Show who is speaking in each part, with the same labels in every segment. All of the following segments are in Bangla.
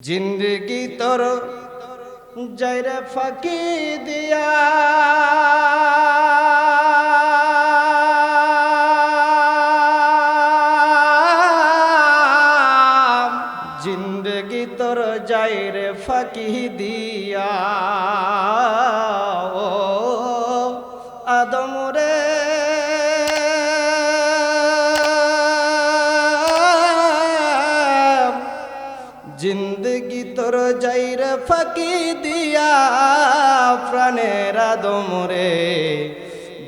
Speaker 1: জিন্দগি তোর যাইরে ফাঁকি দিয়া। জিন্দগি তোর যাইরে ফাঁকি দিয়া। ও জিন্দগি তোর যাইরে ফাঁকি দিয়া প্রাণের আদম রে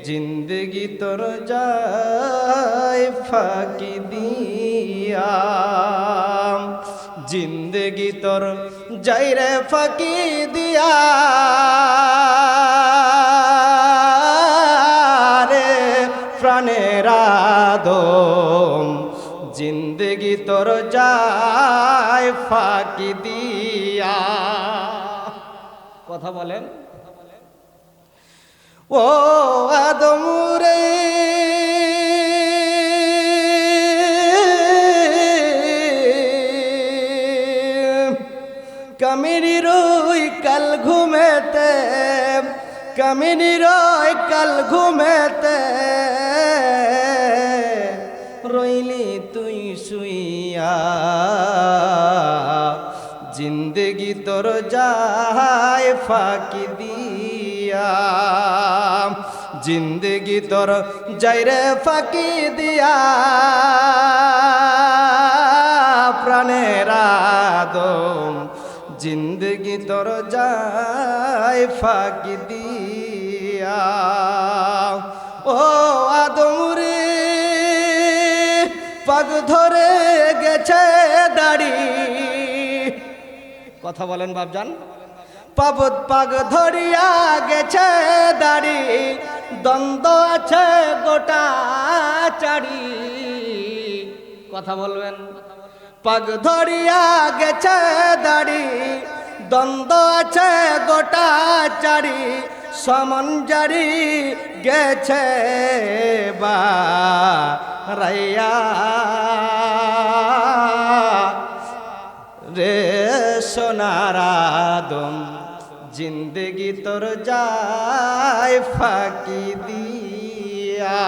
Speaker 1: জিন্দগি তোর যাই ফাঁকি দিয়া জিন্দগি তোর যাইরে ফাঁকি দিয়া রে প্রাণের আদম জিন্দগি তোর ফাঁকি দিয়া। কথা বলেন। ও আদম রে। কামিনী রই কাল ঘুমেতে কামিনী রই কাল ঘুমেতে, রইলি তুই শুইয়া। জিন্দগি তোর যায় ফাঁকি দিয়া। জিন্দগি তোর যাইরে ফাঁকি দিয়া। প্রাণের আদম জিন্দগি তোর যায় ফাঁকি দিয়া। ও আদম রে, পাগ ধরে গেছে দাড়ি। কথা বলেন বাবজান পাবত পাগ ধরিয়া গেছে দাড়ি দ্বন্দ্ব আছে গোটা চারি কথা বলবেন। পাগ ধরিয়া গেছে দাড়ি দ্বন্দ্ব আছে গোটা চারি সমন জারি গেছে বা রাইয়া রে সোনারাদম জিন্দগি তোর যায় ফাঁকি দিয়া।